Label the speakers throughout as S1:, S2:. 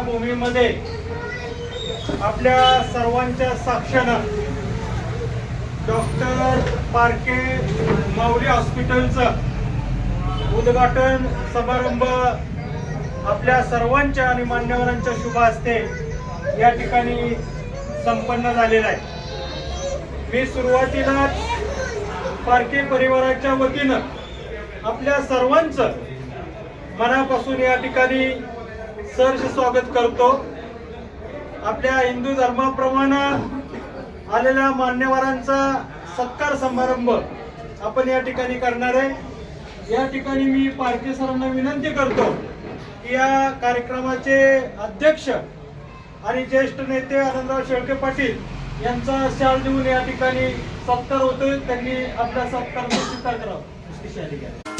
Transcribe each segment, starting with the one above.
S1: भूमीमध्ये आपल्या सर्वांच्या साक्षानं डॉक्टर पारके माऊली हॉस्पिटलचं उद्घाटन समारंभ आपल्या सर्वांच्या आणि मान्यवरांच्या शुभ हस्ते या ठिकाणी संपन्न झालेला आहे. मी सुरुवातीलाच पारके परिवाराच्या वतीनं आपल्या सर्वांचं मनापासून या ठिकाणी सहर्ष स्वागत करतो. आपल्या हिंदू धर्माप्रमाणे आलेल्या मान्यवरांचा सत्कार समारंभ आपण या ठिकाणी करणार आहे. या ठिकाणी मी पारखे सरांना विनंती करतो की या कार्यक्रमाचे अध्यक्ष आणि ज्येष्ठ नेते आनंदराव शेळके पाटील यांचा शाल देऊन या ठिकाणी सत्कार होतोय. त्यांनी आपला सत्कार करावा.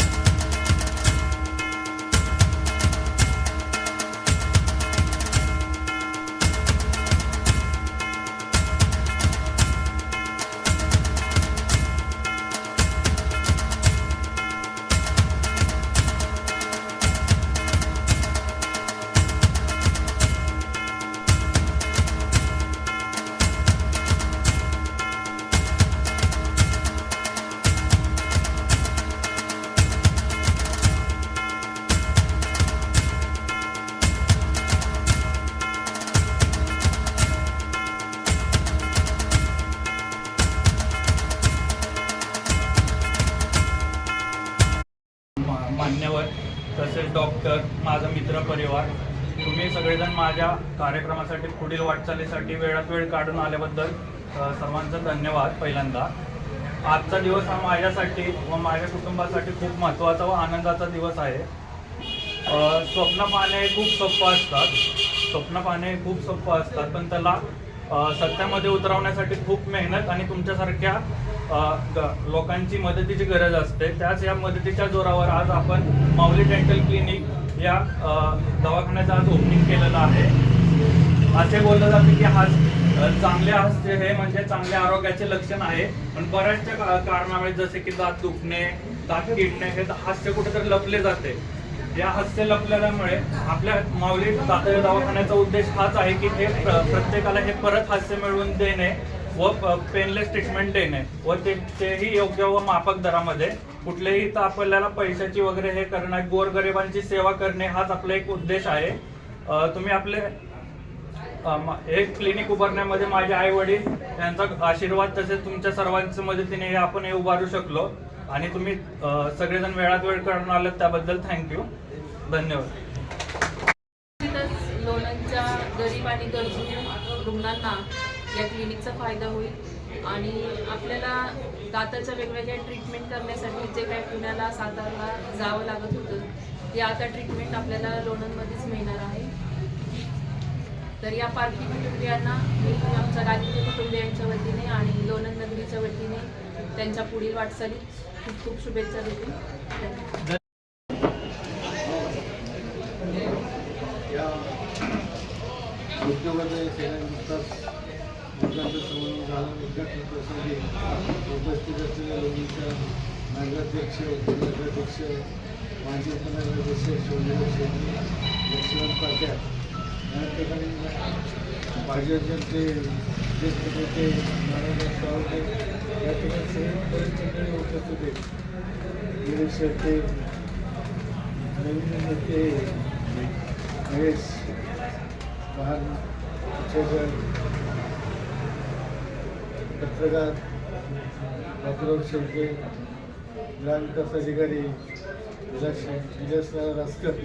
S2: तसेच डॉक्टर माझा मित्र परिवार तुम्ही सगळेजण माझ्या कार्यक्रमासाठी पुढील वाटचालीसाठी वेळात वेळ काढून आल्याबद्दल सर्वांचा धन्यवाद पहिल्यांदा. आजचा दिवस हा माझ्यासाठी व माझ्या कुटुंबासाठी खूप महत्त्वाचा व आनंदाचा दिवस आहे. स्वप्न पाहणे खूप सोप्पं असतात. स्वप्न पाहणे खूप सोप्पं असतात पण त्याला सत्यामध्ये उतरवण्यासाठी खूप मेहनत आणि तुमच्यासारख्या लोकांची मदतीची गरज असते. त्याच या मदतीच्या जोरावर आज आपण माऊली डेंटल क्लिनिक या दवाखान्याचं आज ओपनिंग केलेलं आहे. असे बोललं जाते की हास चांगले हास्य हे म्हणजे चांगल्या आरोग्याचे लक्षण आहे. पण बऱ्याचशा कारणामुळे जसे की दात दुखणे दात किडणे हे हास्य कुठेतरी लपले जाते. या हास्य आपल्यामुळे आपल्या माऊली दातव्य दवाखान्याचा उद्देश हाच आहे की हे प्रत्येकाला हे परत हास्य मिळवून देणे व पेनलेस ट्रीटमेंट देणे व ते तेही योग्य व माफक दरामध्ये. कुठलेही तर आपल्याला पैशाची वगैरे हे करणं गोरगरिबांची सेवा करणे हाच आपला एक उद्देश आहे. तुम्ही आपले एक क्लिनिक उभारण्यामध्ये माझे आई वडील यांचा आशीर्वाद तसेच तुमच्या सर्वांच्या मदतीने हे आपण हे उभारू शकलो. आणि तुम्ही सगळेजण वेळात वेळ काढून आलात त्याबद्दल थँक्यू धन्यवाद.
S3: निश्चितच लोणंदच्या गरीब आणि गरजू रुग्णांना या क्लिनिकचा फायदा होईल आणि आपल्याला दाताच्या वेगवेगळ्या ट्रीटमेंट करण्यासाठी जे काय पुण्याला सातारला जावं लागत होतं ते आता ट्रीटमेंट आपल्याला लोणंदमध्येच मिळणार आहे. तर या पारखी कुटुंबियांना मी आमच्या राजकीय कुटुंबियांच्या वतीने आणि लोणंद नगरीच्या वतीने त्यांच्या पुढील वाटचालीत खूप खूप शुभेच्छा देते.
S4: या उद्योगामध्ये संबंध झाला. उद्घाटन उपस्थित असलेल्या लोकांच्या नगराध्यक्ष उपनगराध्यक्ष माजी उपनगराध्यक्ष शिवनगर शेट्टी लक्ष्मण पाट्या या ठिकाणी भाजपचे ज्येष्ठ नारायण सावंते या ठिकाणी उपस्थित नवीन नेते महेश महान पत्रकार डॉक्टर शेवटे ग्रामविकास अधिकारी विलास विलासराव रासकर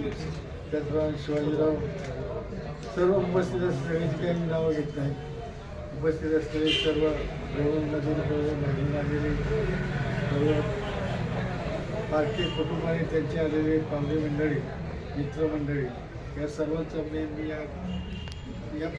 S4: त्याचप्रमाणे शिवाजीराव सर्व उपस्थित असलेली जी काही नावं घेत नाही उपस्थित असलेले सर्व प्रवीणमधील प्रवीण लागून आलेले सर्व पार्टी कुटुंबाने त्यांची आलेली पाहुणे मंडळी मित्रमंडळी या सर्वांचं मी मी या